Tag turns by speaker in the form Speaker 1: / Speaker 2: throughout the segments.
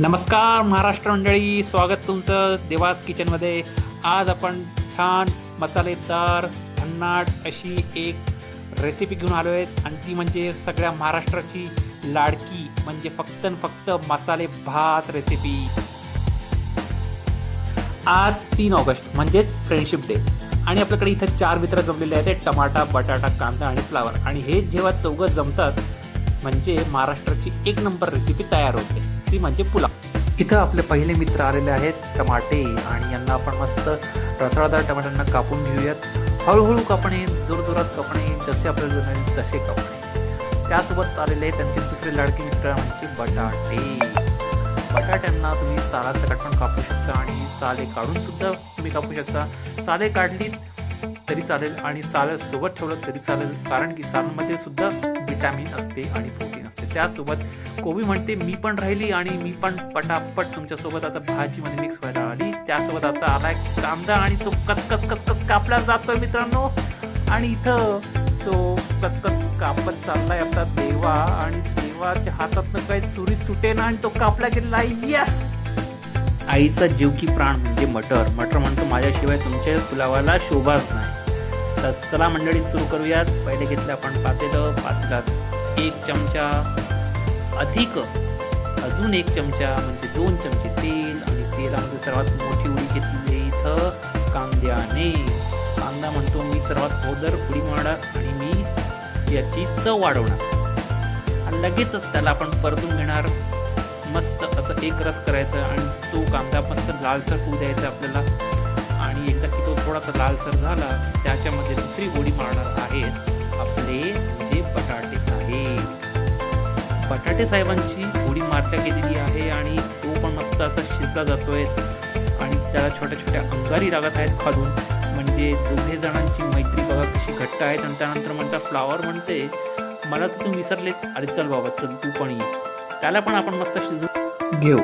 Speaker 1: नमस्कार महाराष्ट्र मंडळी. स्वागत तुमचं देवास किचनमध्ये. आज आपण छान मसालेदार भन्नाट अशी एक रेसिपी घेऊन आलो आहेत आणि ती म्हणजे सगळ्या महाराष्ट्राची लाडकी म्हणजे फक्त न फक्त मसाले भात रेसिपी आज तीन ऑगस्ट म्हणजेच फ्रेंडशिप डे आणि आपल्याकडे इथं चार मित्र जमलेले आहेत. ते टमाटा बटाटा कांदा आणि फ्लावर आणि हे जेव्हा चौघं जमतात म्हणजे महाराष्ट्राची एक नंबर रेसिपी तयार होते. ती म्हणजे पुलाव. इथं आपले पहिले मित्र आलेले आहेत टमाटे आणि यांना आपण मस्त रसाळदार टमाट्यांना कापून घेऊयात. हळूहळू कापणे जोरजोरात कापणे जसे आपल्याला जमेल तसे कापणे त्यासोबत आलेले आहेत त्यांचे दुसरे लाडके मित्र म्हणजे बटाटे. बटाट्यांना तुम्ही सालासकट पण कापू शकता आणि साले काढून सुद्धा तुम्ही कापू शकता. साले काढली तरी चालेल आणि साल सोबत ठेवलं तरी चालेल कारण की सालांमध्ये सुद्धा विटॅमिन असते आणि प्रोटीन त्यासोबत कोबी म्हणते मी पण राहिली आणि मी पण पटापट तुमच्यासोबत आता भाजीमध्ये मिक्स व्हायला आली. त्यासोबत आता आलाय कांदा आणि तो कचकच कचकच कापला जातोय मित्रांनो. आणि इथं तो कचकच कापत चाललाय आता देवा. आणि देवाच्या हातातनं काही सुरी सुटे ना आणि तो कापला गेलेला येस यस आईचा जीव की प्राण म्हणजे मटर. मटर म्हणतो माझ्याशिवाय तुमच्या पुलावाला शोभाच नाही. तर चला मंडळी सुरू करूयात. पहिले घेतलं आपण पातेलं पातेलात एक चमचा अधिक अजून एक चमचा म्हणजे दोन चमचे तेल आणि तेलामध्ये सर्वात मोठी उडी घेतली इथं कांद्याने. कांदा म्हणतो मी सर्वात अगोदर उडी मारणार आणि मी याची चव वाढवणार. आणि लगेचच त्याला आपण परतून घेणार. मस्त असं एक रस करायचं आणि तो कांदा मस्त लालसर होऊ द्यायचा आपल्याला. आणि एकदा की तो थोडासा लालसर झाला त्याच्यामध्ये दुसरी गोडी मारणार आहेत आपले जे बटाटे बटाटे साहेबांची गोडी मारत्या केलेली आहे आणि तो पण मस्त असा शिजला जातोय. आणि त्याला छोट्या छोट्या अंगारी लागत आहेत खालून. म्हणजे दोघे जणांची मैत्री बघा कशी घट्ट आहेत. आणि त्यानंतर म्हणतात फ्लावर म्हणते मला तर तू विसरलेच. अरे चल बाबा चल तू पण ये. त्याला पण आपण मस्त शिजून घेऊ.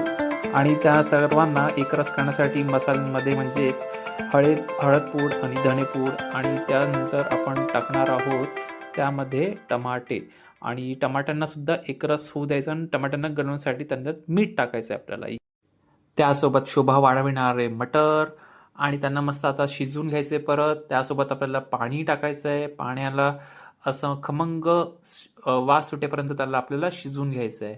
Speaker 1: आणि त्या सर्वांना एकरस करण्यासाठी मसाल्यांमध्ये म्हणजेच हळद हळदपूड आणि धणेपूड आणि त्यानंतर आपण टाकणार आहोत त्यामध्ये टमाटे. आणि टमाट्यांना सुद्धा एकरस होऊ द्यायचं आणि टमाट्यांना गलवण्यासाठी त्यांच्यात मीठ टाकायचं आहे आपल्याला. त्यासोबत शोभा वाढविणारे मटर आणि त्यांना मस्त आता शिजवून घ्यायचे परत. त्यासोबत आपल्याला पाणी टाकायचं आहे. पाण्याला असं खमंग वास सुटेपर्यंत त्याला आपल्याला शिजवून घ्यायचं आहे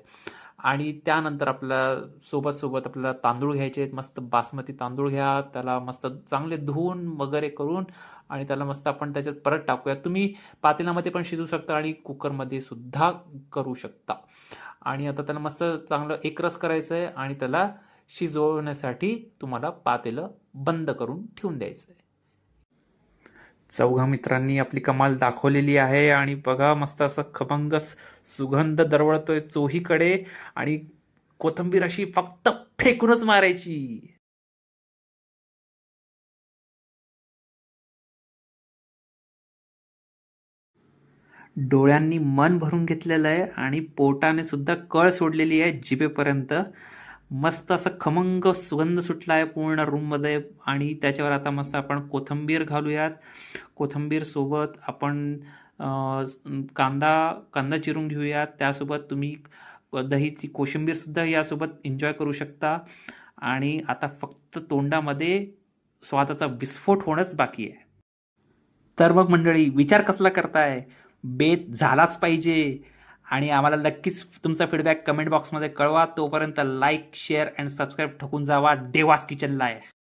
Speaker 1: आणि त्यानंतर आपल्यासोबत सोबत आपल्याला तांदूळ घ्यायचे आहेत. मस्त बासमती तांदूळ घ्या त्याला मस्त चांगले धुवून वगैरे करून आणि त्याला मस्त आपण त्याच्यात परत टाकूया. तुम्ही पातेल्यामध्ये पण शिजवू शकता आणि कुकरमध्ये सुद्धा करू शकता. आणि आता त्याला मस्त चांगलं एकरस करायचं आहे आणि त्याला शिजवण्यासाठी तुम्हाला पातेलं बंद करून ठेवून द्यायचं आहे चौघा मित्रांनी आपली कमाल दाखवलेली आहे आणि बघा मस्त असं खमंग सुगंध दरवळतोय चोहीकडे आणि कोथंबीर अशी फक्त फेकूनच मारायची. डोळ्यांनी मन भरून घेतलेलं आहे आणि पोटाने सुद्धा कळ सोडलेली आहे जिभेपर्यंत. मस्त असं खमंग सुगंध सुटला आहे पूर्ण रूममध्ये आणि त्याच्यावर आता मस्त आपण कोथंबीर घालूयात. कोथंबीरसोबत आपण कांदा कांदा चिरून घेऊयात. त्यासोबत तुम्ही दहीची कोशिंबीरसुद्धा यासोबत एन्जॉय करू शकता. आणि आता फक्त तोंडामध्ये स्वादाचा विस्फोट होणंच बाकी आहे. तर मग मंडळी विचार कसला करताय? बेत झालाच पाहिजे. आणि आम्हाला नक्कीच तुमचा फीडबॅक कमेंट बॉक्समध्ये कळवा. तोपर्यंत लाईक शेअर अँड सबस्क्राईब ठोकून जावा. देवास किचनला आहे.